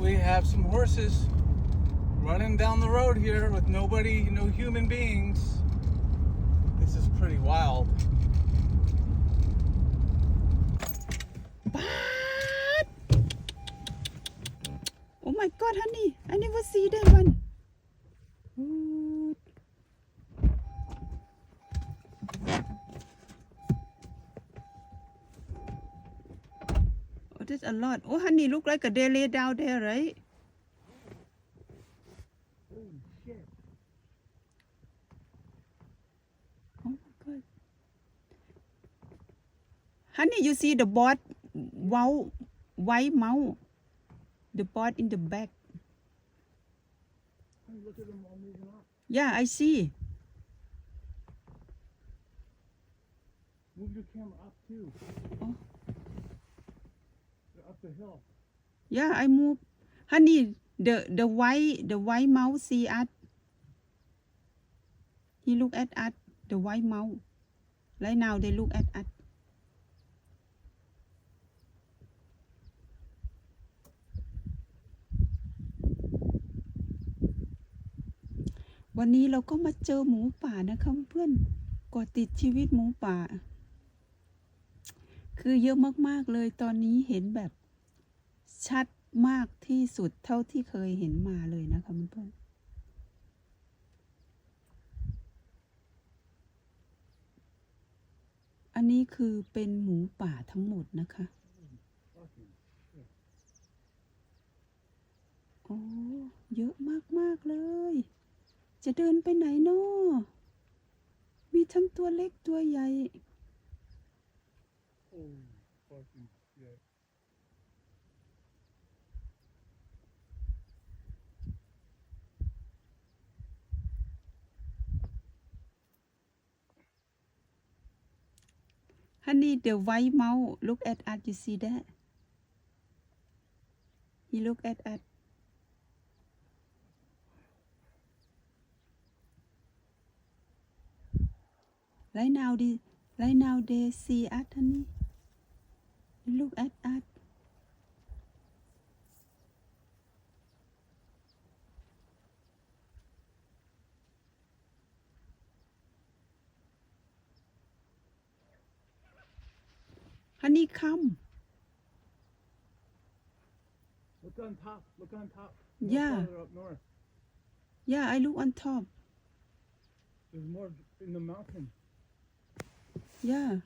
We have some horses running down the road here with nobody, no human beings. This is pretty wild. But... Oh my god, honey, I never see that one. Ooh. That's a lot Oh honey look like a they down there right Oh my god Honey, you see the board wow white mouse. The board in the back. Look at them all moving up. Yeah, I see. Move your camera up too. Oh. Yeah, I move. Honey, the the white the white mouse see us. He look at us. The white mouse. Right now they look at us. วันนี้เราก็มาเจอหมูป่านะคะเพื่อนก่อติดชีวิตหมูป่า คือเยอะมากๆเลยตอนนี้เห็นแบบ ชัดมากที่สุดเท่าที่เคยเห็นมาเลยนะคะเพื่อนๆอันนี้คือเป็นหมูป่าทั้งหมดนะคะโอ้เยอะมากๆเลย จะเดินไปไหนนาะมีทั้งตัวเล็กตัวใหญ่ Oh, fucking shit. Honey, the white mouse look at us. You see that? He look at us. Right now, the right now they see us, honey. Look at us. Honey, come. Look on top. Look on top. Yeah. Up north. Yeah, I look on top. There's more in the mountain. Yeah.